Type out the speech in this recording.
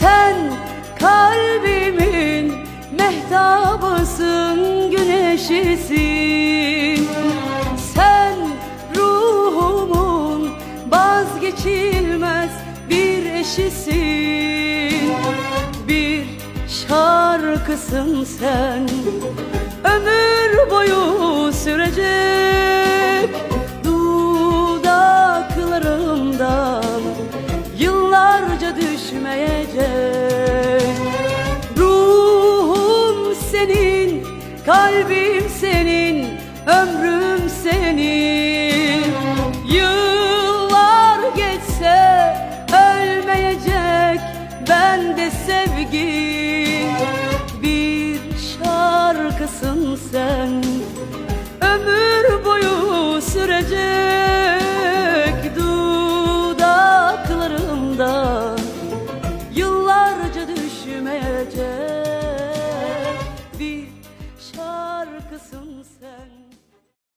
Sen kalbimin mehtabısın, güneşisin. Sen ruhumun vazgeçilmez bir eşisin. Bir şarkısın sen. Ömür boyu sürecek Dudaklarımdan Yıllarca düşmeye kalbim senin, ömrüm senin. Yıllar geçse ölmeyecek bende sevgi Bir şarkısın sen, ömür boyu sürecek Dudaklarımda. Yıllarca düşmeyecek şarkısın sen.